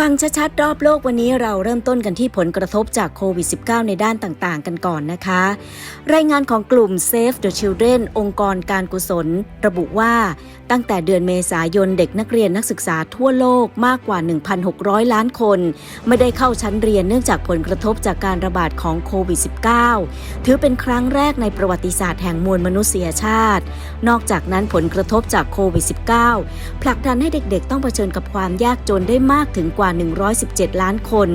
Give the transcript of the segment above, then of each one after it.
ฟังชัดๆรอบโลกวันนี้เราเริ่มต้นกันที่ผลกระทบจากโควิด -19 ในด้านต่างๆ กันก่อนนะคะ รายงานของกลุ่ม Save the Children องค์กรการกุศล ระบุว่าตั้งแต่เดือนเมษายนเด็กนักเรียนนักศึกษาทั่วโลกมากกว่า 1,600 ล้านคน ไม่ได้เข้าชั้นเรียนเนื่องจากผลกระทบจากการระบาดของโควิด -19 ถือเป็นครั้งแรกในประวัติศาสตร์แห่งมวลมนุษยชาติ นอกจากนั้นผลกระทบจากโควิด -19 ผลักดันให้เด็กๆ ต้องเผชิญกับความยากจนได้มากถึงกว่าา 117 ล้านคน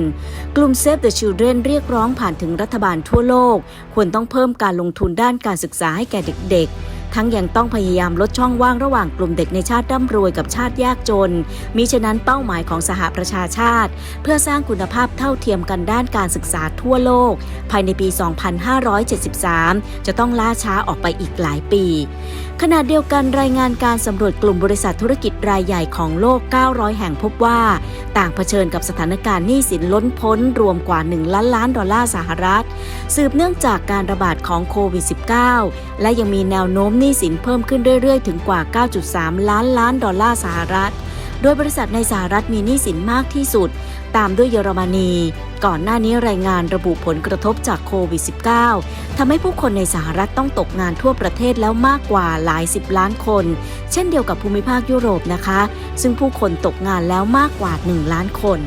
กลุ่ม Save the Children เรียกร้องผ่านถึงรัฐบาลทั่วโลก ควรต้องเพิ่มการลงทุนด้านการศึกษาให้แก่เด็กๆ ทั้งยังต้องพยายามลดช่องว่างระหว่างกลุ่มเด็กในชาติร่ำรวยกับชาติยากจน มิฉะนั้นเป้าหมายของสหประชาชาติ เพื่อสร้างคุณภาพเท่าเทียมกันด้านการศึกษาทั่วโลก ภายในปี 2573 จะต้องล่าช้าออกไปอีกหลายปี ขณะเดียวกันรายงานการสำรวจกลุ่มบริษัทธุรกิจรายใหญ่ของโลก 900 แห่งพบว่า ต่างเผชิญกับสถานการณ์หนี้สินล้นพ้นรวมกว่า 1 ล้านล้านดอลลาร์สหรัฐ สืบเนื่องจากการระบาดของโควิด -19 และยังมีแนวโน้มหนี้สินเพิ่มขึ้นเรื่อยๆ ถึงกว่า 9.3 ล้านล้านดอลลาร์สหรัฐ โดยบริษัทในสหรัฐมีหนี้สินมากที่สุด ตามด้วยเยอรมนี ก่อนหน้านี้รายงานระบุผลกระทบจากโควิด -19 ทำให้ผู้คนในสหรัฐต้องตกงานทั่วประเทศแล้วมากกว่าหลายสิบล้านคน เช่นเดียวกับภูมิภาคยุโรปนะคะ ซึ่งผู้คนตกงานแล้วมากกว่า 1 ล้านคน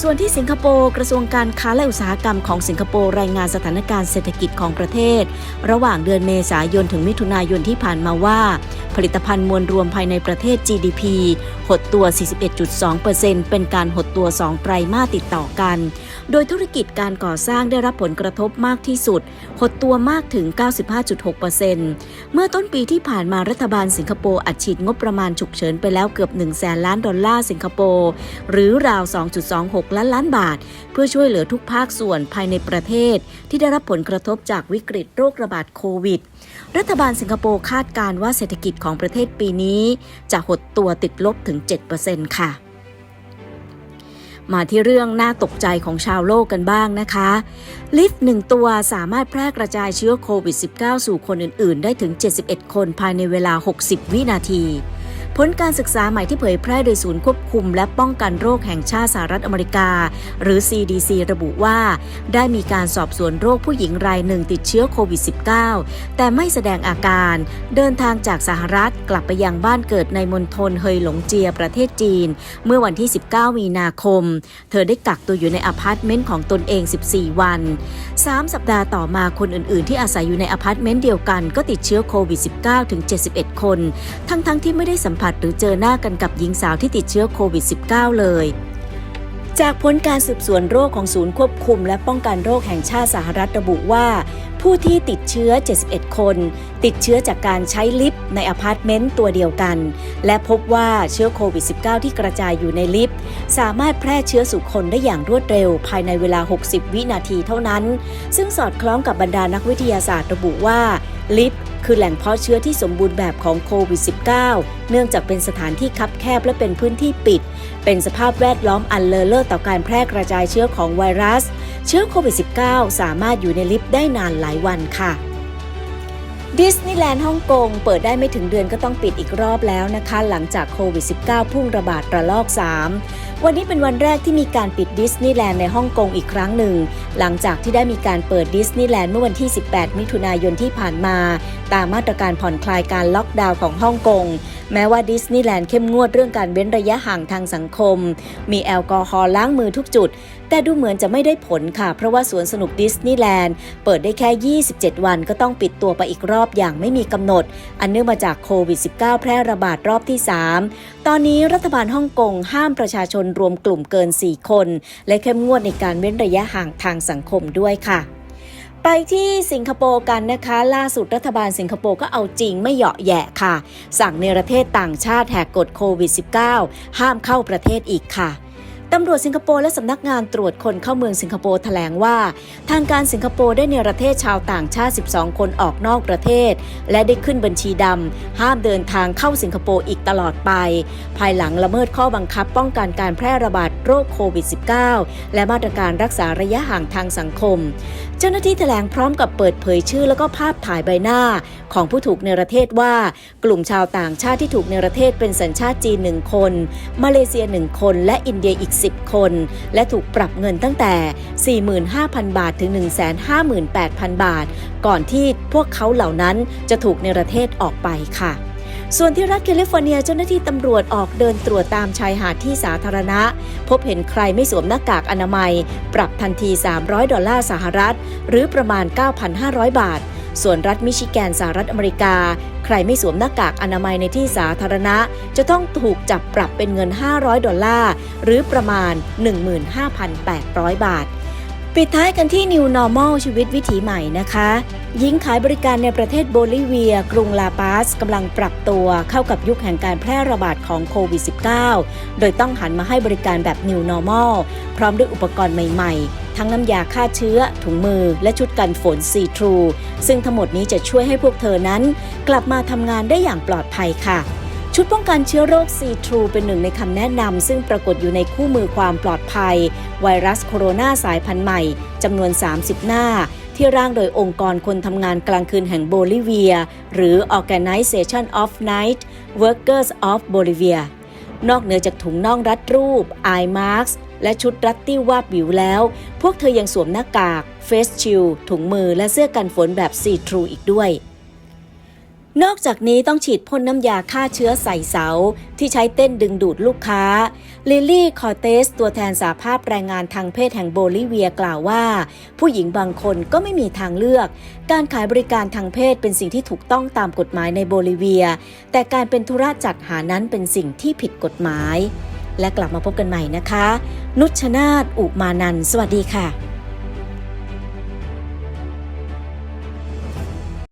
ส่วนที่สิงคโปร์กระทรวงการค้าและอุตสาหกรรมของสิงคโปร์รายงานสถานการณ์เศรษฐกิจของประเทศ ระหว่างเดือนเมษายนถึงมิถุนายนที่ผ่านมาว่า ผลิตภัณฑ์มวลรวมภายในประเทศ GDP หดตัว 41.2%เป็นการหดตัว 2 ไตรมาสติดต่อกัน โดยธุรกิจการก่อสร้างได้รับผลกระทบมากที่สุด หดตัวมากถึง 95.6%เมื่อต้นปีที่ผ่านมารัฐบาลสิงคโปร์อัดฉีดงบประมาณฉุกเฉินไปแล้วเกือบ1แสนล้านดอลลาร์สิงคโปร์หรือราว 2.26ล้านล้านบาท เพื่อช่วยเหลือทุกภาคส่วนภายในประเทศ ที่ได้รับผลกระทบจากวิกฤตโรคระบาดโควิด รัฐบาลสิงคโปร์คาดการณ์ว่าเศรษฐกิจของประเทศปีนี้ จะหดตัวติดลบถึง 7%ค่ะมาที่เรื่องน่าตกใจของชาวโลกกันบ้างนะคะ ลิฟต์หนึ่งตัวสามารถแพร่กระจายเชื้อโควิด -19 สู่คนอื่น ๆ ได้ถึง 71 คนภายในเวลา 60 วินาที ผลการศึกษาใหม่ที่เผยแพร่โดยศูนย์ควบคุม และป้องกันโรคแห่งชาติสหรัฐอเมริกา หรือ CDC ระบุว่า ได้มีการสอบสวนโรคผู้หญิงรายหนึ่งติดเชื้อโควิด -19 แต่ไม่แสดงอาการ เดินทางจากสหรัฐกลับไปยังบ้านเกิดในมณฑลเฮยหลงเจียประเทศจีน เมื่อวันที่ 19 มีนาคม เธอได้กักตัวอยู่ในอพาร์ตเมนต์ของตนเอง 14 วัน 3 สัปดาห์ต่อมาคนอื่น ๆ ที่อาศัยอยู่ในอพาร์ตเมนต์เดียวกันก็ติดเชื้อโควิดๆถึง 71 คน ทั้ง ๆ ที่ไม่ได้สัมผัสหรือเจอหน้ากันกับหญิงสาวที่ติดเชื้อโควิด -19 เลย จากผลการสืบสวนโรคของศูนย์ควบคุม และป้องกันโรคแห่งชาติสหรัฐระบุว่า ผู้ที่ติดเชื้อ 71 คน ติดเชื้อจากการใช้ลิฟต์ในอพาร์ตเมนต์ตัวเดียวกัน และพบว่าเชื้อโควิด -19 ที่กระจายอยู่ในลิฟต์ สามารถแพร่เชื้อสู่คนได้อย่างรวดเร็ว ภายในเวลา 60 วินาทีเท่านั้น ซึ่งสอดคล้องกับบรรดานักวิทยาศาสตร์ระบุว่าลิฟต์ คือแหล่งเพาะเชื้อที่สมบูรณ์แบบของโควิด -19 เนื่องจากเป็นสถานที่คับแคบและเป็นพื้นที่ปิด เป็นสภาพแวดล้อมอันเลอเลิศต่อการแพร่กระจายเชื้อของไวรัส เชื้อโควิด -19 สามารถอยู่ในลิฟต์ได้นานหลายวันค่ะ ดิสนีย์แลนด์ฮ่องกงเปิดได้ไม่ถึงเดือนก็ต้องปิดอีกรอบแล้วนะคะ หลังจากโควิด -19 พุ่งระบาดระลอก 3 วันนี้เป็นวันแรกที่มีการปิดดิสนีย์แลนด์ในฮ่องกงอีกครั้งหนึ่ง หลังจากที่ได้มีการเปิดดิสนีย์แลนด์เมื่อวันที่ 18 มิถุนายนที่ผ่านมา ตามมาตรการผ่อนคลายการล็อกดาวน์ของฮ่องกงแม้ว่าดิสนีย์แลนด์เข้มงวดเรื่องการเว้นระยะห่างทางสังคม มีแอลกอฮอล์ล้างมือทุกจุด แต่ดูเหมือนจะไม่ได้ผลค่ะ เพราะว่าสวนสนุกดิสนีย์แลนด์เปิดได้แค่ 27 วันก็ต้องปิดตัวไปอีกรอบอย่างไม่มีกำหนด อันเนื่องมาจากโควิด -19 แพร่ระบาดรอบที่ 3 ตอนนี้รัฐบาลฮ่องกงห้ามประชาชนรวมกลุ่มเกิน 4 คน และเข้มงวดในการเว้นระยะห่างทางสังคมด้วยค่ะไปที่สิงคโปร์กันนะคะ ล่าสุดรัฐบาลสิงคโปร์ก็เอาจริงไม่เหยาะแยะค่ะ สั่งเนประเทศต่างชาติแหกกฎโควิด -19 ห้ามเข้าประเทศอีกค่ะ ตำรวจสิงคโปร์และสำนักงานตรวจคนเข้าเมืองสิงคโปร์แถลงว่า ทางการสิงคโปร์ได้เนรเทศชาวต่างชาติ 12 คนออกนอกประเทศ และได้ขึ้นบัญชีดำ ห้ามเดินทางเข้าสิงคโปร์อีกตลอดไป ภายหลังละเมิดข้อบังคับป้องกันการแพร่ระบาดโรคโควิด -19 และมาตรการรักษาระยะห่างทางสังคม เจ้าหน้าที่แถลงพร้อมกับเปิดเผยชื่อแล้วก็ภาพถ่ายใบหน้า ของผู้ถูกเนรเทศว่า กลุ่มชาวต่างชาติที่ถูกเนรเทศเป็นสัญชาติจีนหนึ่งคน มาเลเซียหนึ่งคน และอินเดียอีก10 คน และถูกปรับเงินตั้งแต่ 45,000 บาทถึง 158,000 บาท ก่อนที่พวกเขาเหล่านั้นจะถูกในประเทศออกไปค่ะส่วนที่รัฐแคลิฟอร์เนียเจ้าหน้าที่ตำรวจออกเดินตรวจตามชายหาดที่สาธารณะ พบเห็นใครไม่สวมหน้ากากอนามัย ปรับทันที 300 ดอลลาร์สหรัฐ หรือประมาณ 9,500 บาท ส่วนรัฐมิชิแกนสหรัฐอเมริกา ใครไม่สวมหน้ากากอนามัยในที่สาธารณะ จะต้องถูกจับปรับเป็นเงิน 500 ดอลลาร์ หรือประมาณ 15,800 บาท ปิดท้ายกันที่ New Normal ชีวิตวิถีใหม่นะคะหญิงขายบริการในประเทศโบลิเวีย กรุงลาปาสกำลังปรับตัวเข้ากับยุคแห่งการแพร่ระบาดของโควิด -19 โดยต้องหันมาให้บริการแบบ New Normal พร้อมด้วยอุปกรณ์ใหม่ๆ ทั้งน้ำยาฆ่าเชื้อ ถุงมือ และชุดกันฝน See True ซึ่งทั้งหมดนี้จะช่วยให้พวกเธอนั้น กลับมาทำงานได้อย่างปลอดภัยค่ะ ชุดป้องกันเชื้อโรค c t r u e เป็นหนึ่งในคำแนะนำซึ่งปรากฏอยู่ในคู่มือความปลอดภัย ไวรัสโคโรนาสายพันธุ์ใหม่จำนวน 30 หน้าที่ร่างโดยองค์กรคนทำงานกลางคืนแห่งโบลิเวีย หรือ Organization of Night Workers of Bolivia นอกเหนือจากถุงน่องรัดรูปไอมาร์กและชุดรัดติ้ววาบวิวแล้ว พวกเธอยังสวมหน้ากาก face shield ถุงมือและเสื้อกันฝนแบบซีทรูอีกด้วย นอกจากนี้ต้องฉีดพ่นน้ำยาฆ่าเชื้อใส่เสา ที่ใช้เต้นดึงดูดลูกค้า ลิลลี่คอเตส ตัวแทนสาภาพแรงงานทางเพศแห่งโบลิเวียกล่าวว่า ผู้หญิงบางคนก็ไม่มีทางเลือก การขายบริการทางเพศเป็นสิ่งที่ถูกต้องตามกฎหมายในโบลิเวีย แต่การเป็นธุระจัดหานั้นเป็นสิ่งที่ผิดกฎหมาย และกลับมาพบกันใหม่นะคะ นุชนาธอุมานันสวัสดีค่ะ